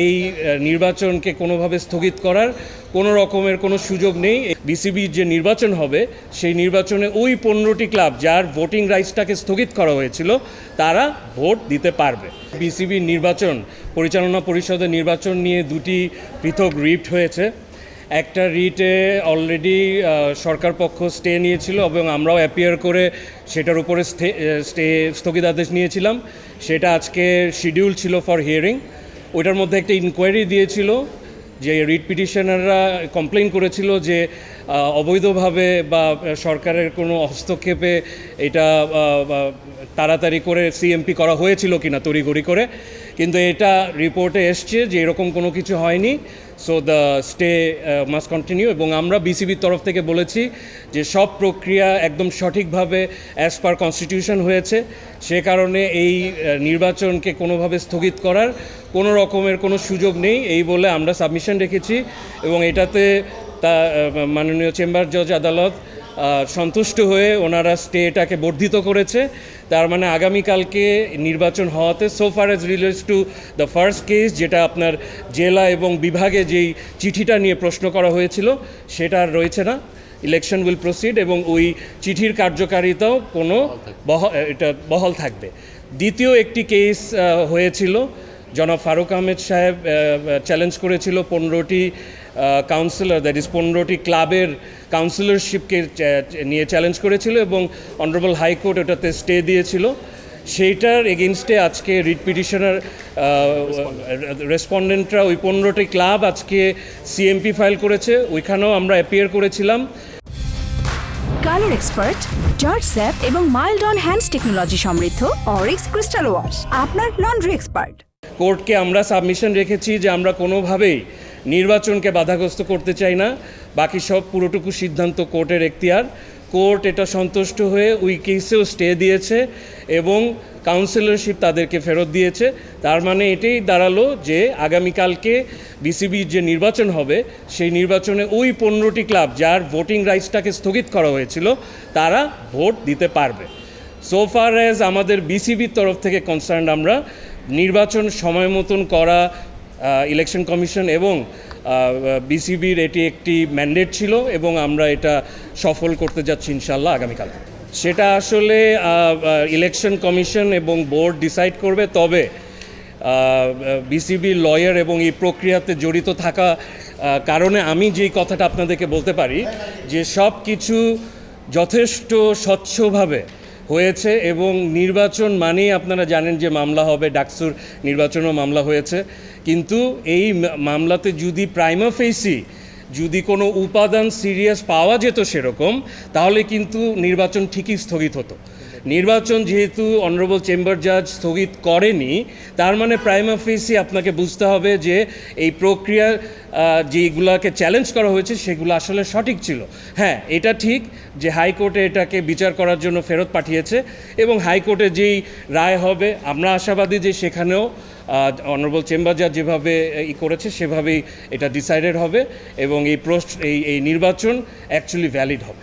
এই নির্বাচনকে কোনোভাবে স্থগিত করার কোনো রকমের কোনো সুযোগ নেই। বিসিবির যে নির্বাচন হবে, সেই নির্বাচনে ওই পনেরোটি ক্লাব যার ভোটিং রাইটসটাকে স্থগিত করা হয়েছিল, তারা ভোট দিতে পারবে। বিসিবির নির্বাচন, পরিচালনা পরিষদের নির্বাচন নিয়ে দুটি পৃথক রিট হয়েছে। একটা রিটে অলরেডি সরকার পক্ষ স্টে নিয়েছিল এবং আমরাও অ্যাপিয়ার করে সেটার উপরে স্টে স্থগিতাদেশ নিয়েছিলাম। সেটা আজকে শিডিউল ছিল ফর হিয়ারিং ওইটার মধ্যে একটা ইনকোয়ারি দিয়েছিল যে রিট পিটিশনাররা কমপ্লেন করেছিল যে অবৈধভাবে বা সরকারের কোনো হস্তক্ষেপে এটা তাড়াতাড়ি করে সিএমপি করা হয়েছিল কিনা তড়িঘড়ি করে। কিন্তু এটা রিপোর্টে এসছে যে এরকম কোনো কিছু হয়নি। So the stay must continue এবং আমরা বিসিবির তরফ থেকে বলেছি যে সব প্রক্রিয়া একদম সঠিকভাবে অ্যাজ পার কনস্টিটিউশন হয়েছে। সে কারণে এই নির্বাচনকে কোনোভাবে স্থগিত করার কোনো রকমের কোনো সুযোগ নেই এই বলে আমরা সাবমিশন রেখেছি এবং এটাতে তা মাননীয় চেম্বার জজ আদালত সন্তুষ্ট হয়ে ওনারা স্টেটাকে বর্ধিত করেছে। তার মানে আগামীকালকে নির্বাচন হওয়াতে so far as relates to the first case যেটা আপনার জেলা এবং বিভাগে যেই চিঠিটা নিয়ে প্রশ্ন করা হয়েছিল সেটা আর রয়েছে না। ইলেকশন উইল প্রসিড এবং ওই চিঠির কার্যকারিতাও কোনো বহ এটা বহল থাকবে। দ্বিতীয় একটি কেস হয়েছিল জনাব ফারুক আহমেদ সাহেব চ্যালেঞ্জ করেছিল পনেরোটি কাউন্সিলর দ্যাট ইজ পনেরোটি ক্লাবের কাউন্সিলরশিপকে নিয়ে চ্যালেঞ্জ করেছিল এবং অনারেবল হাইকোর্ট ওটাতে স্টে দিয়েছিল। সেইটার এগেনস্টে আজকে রিট পিটিশনার রেসপন্ডেন্টরা ওই পনেরোটি ক্লাব আজকে সিএমপি ফাইল করেছে ওইখানেও আমরা অ্যাপিয়ার করেছিলাম। কালার এক্সপার্ট জর্জ স্যাপ এবং মাইল্ড অন হ্যান্ডস টেকনোলজি সমৃদ্ধ অরিক্স ক্রিস্টাল ওয়াশ আপনার লন্ড্রি এক্সপার্ট। কোর্টকে আমরা সাবমিশন রেখেছি যে আমরা কোনোভাবেই নির্বাচনকে বাধাগ্রস্ত করতে চাই না। বাকি সব পুরোটুকু সিদ্ধান্ত কোর্টের এখতিয়ার। কোর্ট এটা সন্তুষ্ট হয়ে ওই কেসেও স্টে দিয়েছে এবং কাউন্সিলরশিপ তাদেরকে ফেরত দিয়েছে। তার মানে এটাই দাঁড়াল যে আগামীকালকে বিসিবির যে নির্বাচন হবে, সেই নির্বাচনে ওই পনেরোটি ক্লাব যার ভোটিং রাইটসটাকে স্থগিত করা হয়েছিল, তারা ভোট দিতে পারবে। সো ফার অ্যাজ আমাদের বিসিবির তরফ থেকে কনসার্ন আমরা, নির্বাচন সময় মতন করা ইলেকশন কমিশন এবং বিসিবির এটি একটি ম্যান্ডেট ছিল এবং আমরা এটা সফল করতে যাচ্ছি ইনশাল্লাহ আগামীকাল। সেটা আসলে ইলেকশন কমিশন এবং বোর্ড ডিসাইড করবে, তবে বিসিবি লয়ার এবং এই প্রক্রিয়াতে জড়িত থাকা কারণে আমি যেই কথাটা আপনাদেরকে বলতে পারি, যে সব কিছু যথেষ্ট স্বচ্ছভাবে হয়েছে এবং নির্বাচন মানেই আপনারা জানেন যে মামলা হবে, ডাকসুর নির্বাচনও মামলা হয়েছে। কিন্তু এই মামলাতে যদি প্রাইমা ফেসি যদি কোনো উপাদান সিরিয়াস পাওয়া যেত সেরকম, তাহলে কিন্তু নির্বাচন ঠিকই স্থগিত হতো। নির্বাচন যেহেতু অনারেবল চেম্বার জাজ স্থগিত করেনি, তার মানে প্রাইমা ফেসি আপনাকে বুঝতে হবে যে এই প্রক্রিয়া যেগুলাকে চ্যালেঞ্জ করা হয়েছে সেগুলো আসলে সঠিক ছিল। হ্যাঁ এটা ঠিক যে হাইকোর্টে এটাকে বিচার করার জন্য ফেরত পাঠিয়েছে এবং হাইকোর্টে যেই রায় হবে, আমরা আশাবাদী যে সেখানেও অনারেবল চেম্বার জাজ যেভাবে ই করেছে সেভাবেই এটা ডিসাইডেড হবে এবং এই প্রশ্ন, এই এই নির্বাচন অ্যাকচুয়ালি ভ্যালিড হবে।